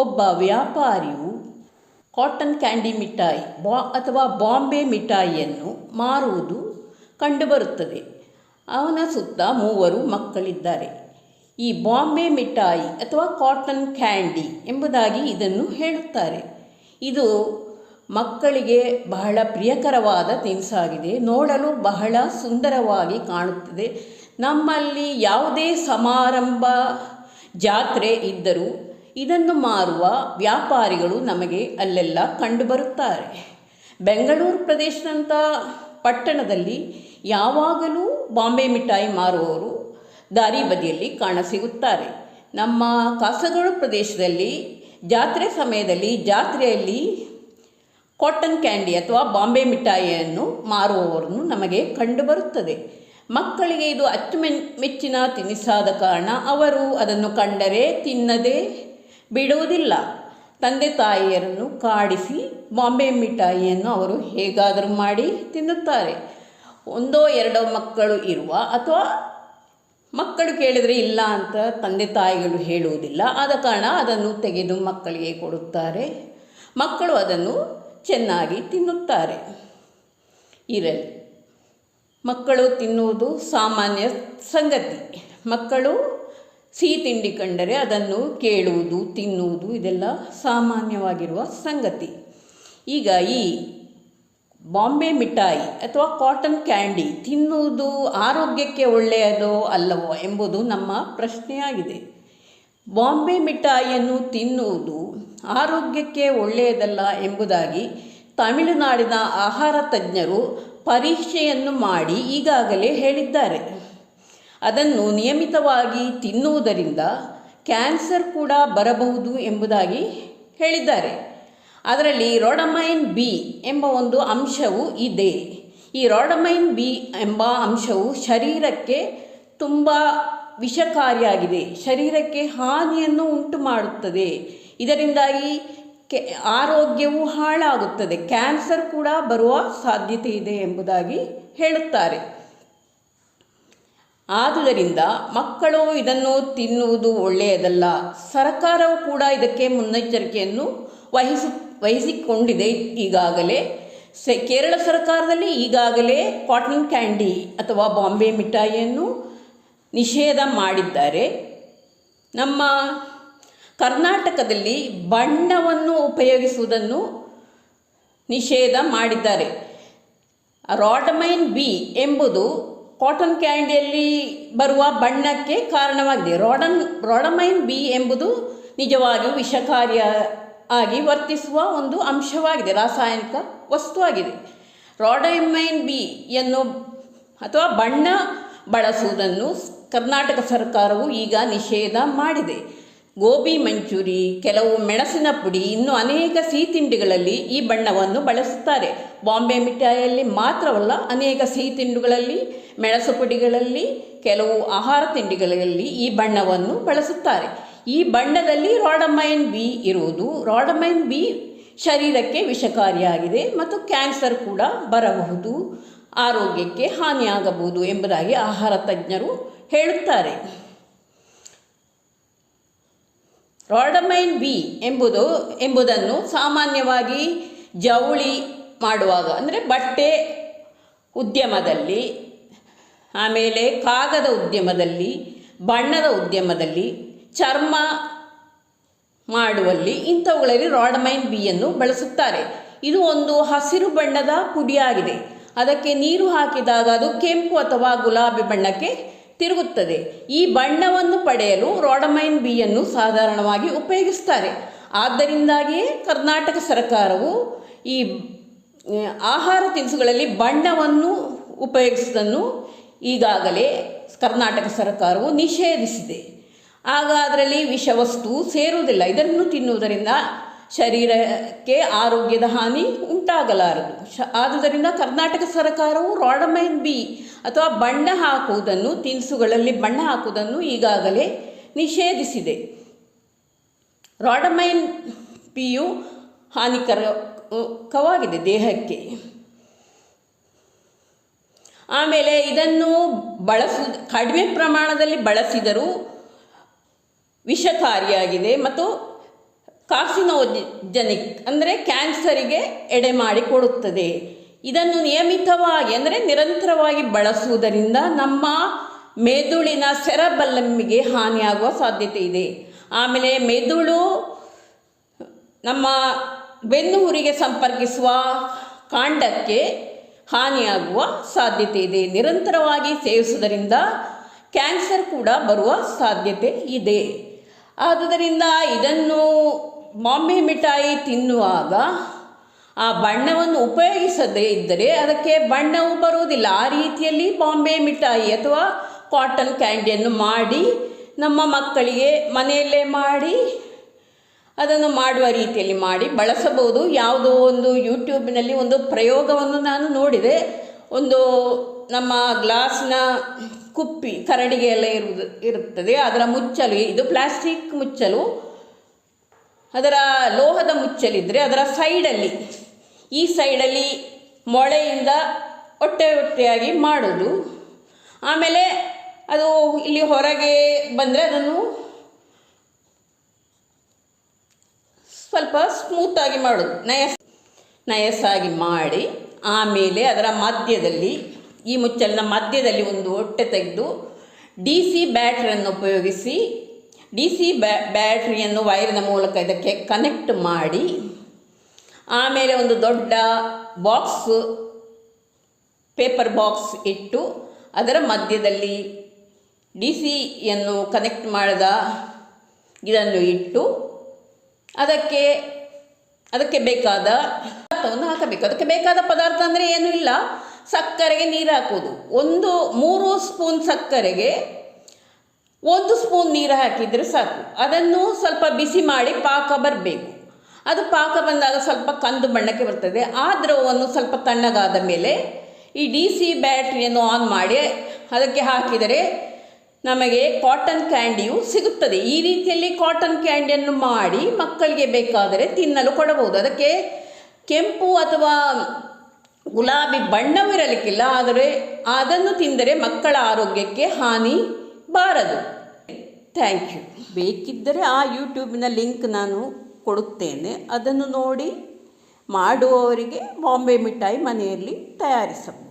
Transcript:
ಒಬ್ಬ ವ್ಯಾಪಾರಿಯು cotton candy ಮಿಠಾಯಿ, ಬಾ ಅಥವಾ ಬಾಂಬೆ ಮಿಠಾಯಿಯನ್ನು ಮಾರುವುದು ಕಂಡುಬರುತ್ತದೆ. ಅವನ ಸುತ್ತ ಮೂವರು ಮಕ್ಕಳಿದ್ದಾರೆ. ಈ ಬಾಂಬೆ ಮಿಠಾಯಿ ಅಥವಾ ಕಾಟನ್ ಕ್ಯಾಂಡಿ ಎಂಬುದಾಗಿ ಇದನ್ನು ಹೇಳುತ್ತಾರೆ. ಇದು ಮಕ್ಕಳಿಗೆ ಬಹಳ ಪ್ರಿಯಕರವಾದ ತಿನಿಸಾಗಿದೆ. ನೋಡಲು ಬಹಳ ಸುಂದರವಾಗಿ ಕಾಣುತ್ತದೆ. ನಮ್ಮಲ್ಲಿ ಯಾವುದೇ ಸಮಾರಂಭ, ಜಾತ್ರೆ ಇದ್ದರೂ ಇದನ್ನು ಮಾರುವ ವ್ಯಾಪಾರಿಗಳು ನಮಗೆ ಅಲ್ಲೆಲ್ಲ ಕಂಡುಬರುತ್ತಾರೆ. ಬೆಂಗಳೂರು ಪ್ರದೇಶದಂಥ ಪಟ್ಟಣದಲ್ಲಿ ಯಾವಾಗಲೂ ಬಾಂಬೆ ಮಿಠಾಯಿ ಮಾರುವವರು ದಾರಿ ಬದಿಯಲ್ಲಿ ಕಾಣಸಿಗುತ್ತಾರೆ. ನಮ್ಮ ಕಾಸರಗೋಡು ಪ್ರದೇಶದಲ್ಲಿ ಜಾತ್ರೆ ಸಮಯದಲ್ಲಿ ಜಾತ್ರೆಯಲ್ಲಿ ಕಾಟನ್ ಕ್ಯಾಂಡಿ ಅಥವಾ ಬಾಂಬೆ ಮಿಠಾಯಿಯನ್ನು ಮಾರುವವರನ್ನು ನಮಗೆ ಕಂಡುಬರುತ್ತದೆ. ಮಕ್ಕಳಿಗೆ ಇದು ಅಚ್ಚುಮೆ ಮೆಚ್ಚಿನ ತಿನಿಸಾದ ಕಾರಣ ಅವರು ಅದನ್ನು ಕಂಡರೆ ತಿನ್ನದೆ ಬಿಡುವುದಿಲ್ಲ. ತಂದೆ ತಾಯಿಯರನ್ನು ಕಾಡಿಸಿ ಬಾಂಬೆ ಮಿಠಾಯಿಯನ್ನು ಅವರು ಹೇಗಾದರೂ ಮಾಡಿ ತಿನ್ನುತ್ತಾರೆ. ಒಂದೋ ಎರಡೋ ಮಕ್ಕಳು ಇರುವ ಅಥವಾ ಮಕ್ಕಳು ಕೇಳಿದರೆ ಇಲ್ಲ ಅಂತ ತಂದೆ ತಾಯಿಗಳು ಹೇಳುವುದಿಲ್ಲ. ಆದ ಕಾರಣ ಅದನ್ನು ತೆಗೆದು ಮಕ್ಕಳಿಗೆ ಕೊಡುತ್ತಾರೆ. ಮಕ್ಕಳು ಅದನ್ನು ಚೆನ್ನಾಗಿ ತಿನ್ನುತ್ತಾರೆ. ಇರಲಿ. ಮಕ್ಕಳು ತಿನ್ನುವುದು ಸಾಮಾನ್ಯ ಸಂಗತಿ. ಮಕ್ಕಳು ಸಿಹಿ ತಿಂಡಿ ಕಂಡರೆ ಅದನ್ನು ಕೇಳುವುದು, ತಿನ್ನುವುದು ಇದೆಲ್ಲ ಸಾಮಾನ್ಯವಾಗಿರುವ ಸಂಗತಿ. ಈಗ ಈ ಬಾಂಬೆ ಮಿಠಾಯಿ ಅಥವಾ ಕಾಟನ್ ಕ್ಯಾಂಡಿ ತಿನ್ನುವುದು ಆರೋಗ್ಯಕ್ಕೆ ಒಳ್ಳೆಯದೋ ಅಲ್ಲವೋ ಎಂಬುದು ನಮ್ಮ ಪ್ರಶ್ನೆಯಾಗಿದೆ. ಬಾಂಬೆ ಮಿಠಾಯಿಯನ್ನು ತಿನ್ನುವುದು ಆರೋಗ್ಯಕ್ಕೆ ಒಳ್ಳೆಯದಲ್ಲ ಎಂಬುದಾಗಿ ತಮಿಳುನಾಡಿನ ಆಹಾರ ತಜ್ಞರು ಪರೀಕ್ಷೆಯನ್ನು ಮಾಡಿ ಈಗಾಗಲೇ ಹೇಳಿದ್ದಾರೆ. ಅದನ್ನು ನಿಯಮಿತವಾಗಿ ತಿನ್ನುವುದರಿಂದ ಕ್ಯಾನ್ಸರ್ ಕೂಡ ಬರಬಹುದು ಎಂಬುದಾಗಿ ಹೇಳಿದ್ದಾರೆ. ಅದರಲ್ಲಿ ರೋಡಮೈನ್ ಬಿ ಎಂಬ ಒಂದು ಅಂಶವು ಇದೆ. ಈ ರೋಡಮೈನ್ ಬಿ ಎಂಬ ಅಂಶವು ಶರೀರಕ್ಕೆ ತುಂಬ ವಿಷಕಾರಿಯಾಗಿದೆ. ಶರೀರಕ್ಕೆ ಹಾನಿಯನ್ನು ಉಂಟು ಮಾಡುತ್ತದೆ ಇದರಿಂದಾಗಿ ಕೆ, ಆರೋಗ್ಯವು ಹಾಳಾಗುತ್ತದೆ. ಕ್ಯಾನ್ಸರ್ ಕೂಡ ಬರುವ ಸಾಧ್ಯತೆ ಇದೆ ಎಂಬುದಾಗಿ ಹೇಳುತ್ತಾರೆ. ಆದುದರಿಂದ ಮಕ್ಕಳು ಇದನ್ನು ತಿನ್ನುವುದು ಒಳ್ಳೆಯದಲ್ಲ. ಸರಕಾರವು ಕೂಡ ಇದಕ್ಕೆ ಮುನ್ನೆಚ್ಚರಿಕೆಯನ್ನು ವಹಿಸಿ, ವಹಿಸಿಕೊಂಡಿದೆ ಈಗಾಗಲೇ. ಸೆ, ಕೇರಳ ಸರ್ಕಾರದಲ್ಲಿ ಈಗಾಗಲೇ ಕಾಟನ್ ಕ್ಯಾಂಡಿ ಅಥವಾ ಬಾಂಬೆ ಮಿಠಾಯಿಯನ್ನು ನಿಷೇಧ ಮಾಡಿದ್ದಾರೆ. ನಮ್ಮ ಕರ್ನಾಟಕದಲ್ಲಿ ಬಣ್ಣವನ್ನು ಉಪಯೋಗಿಸುವುದನ್ನು ನಿಷೇಧ ಮಾಡಿದ್ದಾರೆ. ರಾಡಮೈನ್ ಬಿ ಎಂಬುದು ಕಾಟನ್ ಕ್ಯಾಂಡಿಯಲ್ಲಿ ಬರುವ ಬಣ್ಣಕ್ಕೆ ಕಾರಣವಾಗಿದೆ. ರೋಡನ್, ರೋಡಮೈನ್ ಬಿ ಎಂಬುದು ನಿಜವಾಗಿಯೂ ವಿಷಕಾರಿಯ ಆಗಿ ವರ್ತಿಸುವ ಒಂದು ಅಂಶವಾಗಿದೆ, ರಾಸಾಯನಿಕ ವಸ್ತುವಾಗಿದೆ ರೋಡಮೈನ್ ಬಿಯನ್ನು ಅಥವಾ ಬಣ್ಣ ಬಳಸುವುದನ್ನು ಕರ್ನಾಟಕ ಸರ್ಕಾರವು ಈಗ ನಿಷೇಧ ಮಾಡಿದೆ. ಗೋಬಿ ಮಂಚೂರಿ, ಕೆಲವು ಮೆಣಸಿನ ಪುಡಿ, ಇನ್ನು ಅನೇಕ ಸಿಹಿ ತಿಂಡಿಗಳಲ್ಲಿ ಈ ಬಣ್ಣವನ್ನು ಬಳಸುತ್ತಾರೆ. ಬಾಂಬೆ ಮಿಠಾಯಿಯಲ್ಲಿ ಮಾತ್ರವಲ್ಲ, ಅನೇಕ ಸಿಹಿ ತಿಂಡಿಗಳಲ್ಲಿ ಮೆಣಸು ಪುಡಿಗಳಲ್ಲಿ, ಕೆಲವು ಆಹಾರ ತಿಂಡಿಗಳಲ್ಲಿ ಈ ಬಣ್ಣವನ್ನು ಬಳಸುತ್ತಾರೆ. ಈ ಬಣ್ಣದಲ್ಲಿ ರಾಡಮೈನ್ ಬಿ ಇರುವುದು. ರಾಡಮೈನ್ ಬಿ ಶರೀರಕ್ಕೆ ವಿಷಕಾರಿಯಾಗಿದೆ ಮತ್ತು ಕ್ಯಾನ್ಸರ್ ಕೂಡ ಬರಬಹುದು. ಆರೋಗ್ಯಕ್ಕೆ ಹಾನಿಯಾಗಬಹುದು ಎಂಬುದಾಗಿ ಆಹಾರ ತಜ್ಞರು ಹೇಳುತ್ತಾರೆ. ರಾಡಮೈನ್ ಬಿ ಎಂಬುದು, ಎಂಬುದನ್ನು ಸಾಮಾನ್ಯವಾಗಿ ಜವಳಿ ಮಾಡುವಾಗ, ಅಂದರೆ ಬಟ್ಟೆ ಉದ್ಯಮದಲ್ಲಿ ಆಮೇಲೆ ಕಾಗದ ಉದ್ಯಮದಲ್ಲಿ, ಬಣ್ಣದ ಉದ್ಯಮದಲ್ಲಿ, ಚರ್ಮ ಮಾಡುವಲ್ಲಿ ಇಂಥವುಗಳಲ್ಲಿ ರಾಡಮೈನ್ ಬಿಯನ್ನು ಬಳಸುತ್ತಾರೆ. ಇದು ಒಂದು ಹಸಿರು ಬಣ್ಣದ ಪುಡಿಯಾಗಿದೆ. ಅದಕ್ಕೆ ನೀರು ಹಾಕಿದಾಗ ಅದು ಕೆಂಪು ಅಥವಾ ಗುಲಾಬಿ ಬಣ್ಣಕ್ಕೆ ತಿರುಗುತ್ತದೆ. ಈ ಬಣ್ಣವನ್ನು ಪಡೆಯಲು ರಾಡಮೈನ್ ಬಿಯನ್ನು ಸಾಧಾರಣವಾಗಿ ಉಪಯೋಗಿಸ್ತಾರೆ. ಆದ್ದರಿಂದಾಗಿಯೇ ಕರ್ನಾಟಕ ಸರ್ಕಾರವು ಈ ಆಹಾರ ತಿನಿಸುಗಳಲ್ಲಿ ಬಣ್ಣವನ್ನು ಉಪಯೋಗಿಸುವುದನ್ನು ಈಗಾಗಲೇ ಕರ್ನಾಟಕ ಸರ್ಕಾರವು ನಿಷೇಧಿಸಿದೆ. ಆಗ ಅದರಲ್ಲಿ ವಿಷವಸ್ತು ಸೇರುವುದಿಲ್ಲ. ಇದನ್ನು ತಿನ್ನುವುದರಿಂದ ಶರೀರಕ್ಕೆ ಆರೋಗ್ಯದ ಹಾನಿ ಉಂಟಾಗಲಾರದು. ಶ, ಆದುದರಿಂದ ಕರ್ನಾಟಕ ಸರ್ಕಾರವು ರಾಡಮೈನ್ ಬಿ ಅಥವಾ ಬಣ್ಣ ಹಾಕುವುದನ್ನು, ತಿನಿಸುಗಳಲ್ಲಿ ಬಣ್ಣ ಹಾಕುವುದನ್ನು ಈಗಾಗಲೇ ನಿಷೇಧಿಸಿದೆ. ರಾಡಮೈನ್ ಪಿಯು ಹಾನಿಕರಕವಾಗಿದೆ ದೇಹಕ್ಕೆ. ಆಮೇಲೆ ಇದನ್ನು ಬಳಸ, ಕಡಿಮೆ ಪ್ರಮಾಣದಲ್ಲಿ ಬಳಸಿದರೂ ವಿಷಕಾರಿಯಾಗಿದೆ ಮತ್ತು ಕಾರ್ಸಿನೋಜನಿಕ್, ಅಂದರೆ ಕ್ಯಾನ್ಸರಿಗೆ ಎಡೆ ಮಾಡಿಕೊಡುತ್ತದೆ ಇದನ್ನು ನಿಯಮಿತವಾಗಿ, ಅಂದರೆ ನಿರಂತರವಾಗಿ ಬಳಸುವುದರಿಂದ ನಮ್ಮ ಮೆದುಳಿನ ಸೆರಬಲ್ಲಮ್ಮಿಗೆ ಹಾನಿಯಾಗುವ ಸಾಧ್ಯತೆ ಇದೆ. ಆಮೇಲೆ ಮೆದುಳು ನಮ್ಮ ಬೆನ್ನುಹುರಿಗೆ ಸಂಪರ್ಕಿಸುವ ಕಾಂಡಕ್ಕೆ ಹಾನಿಯಾಗುವ ಸಾಧ್ಯತೆ ಇದೆ. ನಿರಂತರವಾಗಿ ಸೇವಿಸುವುದರಿಂದ ಕ್ಯಾನ್ಸರ್ ಕೂಡ ಬರುವ ಸಾಧ್ಯತೆ ಇದೆ. ಆದುದರಿಂದ ಇದನ್ನು ಬಾಂಬೆ ಮಿಠಾಯಿ ತಿನ್ನುವಾಗ ಆ ಬಣ್ಣವನ್ನು ಉಪಯೋಗಿಸದೇ ಇದ್ದರೆ ಅದಕ್ಕೆ ಬಣ್ಣವು ಬರುವುದಿಲ್ಲ. ಆ ರೀತಿಯಲ್ಲಿ ಬಾಂಬೆ ಮಿಠಾಯಿ ಅಥವಾ ಕಾಟನ್ ಕ್ಯಾಂಡಿಯನ್ನು ಮಾಡಿ ನಮ್ಮ ಮಕ್ಕಳಿಗೆ ಮನೆಯಲ್ಲೇ ಮಾಡಿ ಅದನ್ನು ಮಾಡುವ ರೀತಿಯಲ್ಲಿ ಮಾಡಿ ಬಳಸಬಹುದು. ಯಾವುದೋ ಒಂದು ಯೂಟ್ಯೂಬ್ನಲ್ಲಿ ಒಂದು ಪ್ರಯೋಗವನ್ನು ನಾನು ನೋಡಿದೆ. ಒಂದು ನಮ್ಮ ಗ್ಲಾಸ್ನ ಕುಪ್ಪಿ ಕರಡಿಗೆ ಎಲ್ಲ ಇರುವುದು, ಇರುತ್ತದೆ. ಅದರ ಮುಚ್ಚಲು, ಇದು ಪ್ಲಾಸ್ಟಿಕ್ ಮುಚ್ಚಲು. ಅದರ ಲೋಹದ ಮುಚ್ಚಲಿದ್ದರೆ ಅದರ ಸೈಡಲ್ಲಿ, ಈ ಸೈಡಲ್ಲಿ ಮೊಳೆಯಿಂದ ಹೊಟ್ಟೆ ಹೊಟ್ಟೆಯಾಗಿ ಮಾಡೋದು ಆಮೇಲೆ ಅದು ಇಲ್ಲಿ ಹೊರಗೆ ಬಂದರೆ ಅದನ್ನು ಸ್ವಲ್ಪ ಸ್ಮೂತಾಗಿ ಮಾಡೋದು. ನಯಸ್, ನಯಸ್ಸಾಗಿ ಮಾಡಿ, ಆಮೇಲೆ ಅದರ ಮಧ್ಯದಲ್ಲಿ, ಈ ಮುಚ್ಚಲಿನ ಮಧ್ಯದಲ್ಲಿ ಒಂದು ಹೊಟ್ಟೆ ತೆಗೆದು, ಡಿ ಸಿ ಬ್ಯಾಟ್ರಿಯನ್ನು ಉಪಯೋಗಿಸಿ, ಡಿ ಸಿ ಬ್ಯಾ, ಬ್ಯಾಟ್ರಿಯನ್ನು ವೈರಿನ ಮೂಲಕ ಇದಕ್ಕೆ ಕನೆಕ್ಟ್ ಮಾಡಿ, ಆಮೇಲೆ ಒಂದು ದೊಡ್ಡ ಬಾಕ್ಸ್ ಪೇಪರ್ ಬಾಕ್ಸ್ ಇಟ್ಟು, ಅದರ ಮಧ್ಯದಲ್ಲಿ ಡಿ ಸಿಯನ್ನು ಕನೆಕ್ಟ್ ಮಾಡಿದ ಇದನ್ನು ಇಟ್ಟು ಅದಕ್ಕೆ ಅದಕ್ಕೆ ಬೇಕಾದ ಪದಾರ್ಥವನ್ನು ಹಾಕಬೇಕು. ಅದಕ್ಕೆ ಬೇಕಾದ ಪದಾರ್ಥ ಅಂದರೆ ಏನೂ ಇಲ್ಲ? ಸಕ್ಕರೆಗೆ ನೀರು ಹಾಕುವುದು. ಒಂದು, ಮೂರು ಸ್ಪೂನ್ ಸಕ್ಕರೆಗೆ ಒಂದು ಸ್ಪೂನ್ ನೀರು ಹಾಕಿದರೆ ಸಾಕು. ಅದನ್ನು ಸ್ವಲ್ಪ ಬಿಸಿ ಮಾಡಿ ಪಾಕ ಬರಬೇಕು. ಅದು ಪಾಕ ಬಂದಾಗ ಸ್ವಲ್ಪ ಕಂದು ಬಣ್ಣಕ್ಕೆ ಬರ್ತದೆ. ಆ ದ್ರವವನ್ನು ಸ್ವಲ್ಪ ತಣ್ಣಗಾದ ಮೇಲೆ ಈ ಡಿ ಸಿ ಬ್ಯಾಟ್ರಿಯನ್ನು ಆನ್ ಮಾಡಿ ಅದಕ್ಕೆ ಹಾಕಿದರೆ ನಮಗೆ ಕಾಟನ್ ಕ್ಯಾಂಡಿಯು ಸಿಗುತ್ತದೆ. ಈ ರೀತಿಯಲ್ಲಿ ಕಾಟನ್ ಕ್ಯಾಂಡಿಯನ್ನು ಮಾಡಿ ಮಕ್ಕಳಿಗೆ ಬೇಕಾದರೆ ತಿನ್ನಲು ಕೊಡಬಹುದು. ಅದಕ್ಕೆ ಕೆಂಪು ಅಥವಾ ಗುಲಾಬಿ ಬಣ್ಣವಿರಲಿಕ್ಕಿಲ್ಲ ಆದರೆ ಅದನ್ನು ತಿಂದರೆ ಮಕ್ಕಳ ಆರೋಗ್ಯಕ್ಕೆ ಹಾನಿ ಬಾರದು. ಥ್ಯಾಂಕ್ ಯು ಬೇಕಿದ್ದರೆ ಆ ಯೂಟ್ಯೂಬಿನ ಲಿಂಕ್ ನಾನು ಕೊಡುತ್ತೇನೆ. ಅದನ್ನು ನೋಡಿ ಮಾಡುವವರಿಗೆ ಬಾಂಬೆ ಮಿಠಾಯಿ ಮನೆಯಲ್ಲಿ ತಯಾರಿಸಬಹುದು.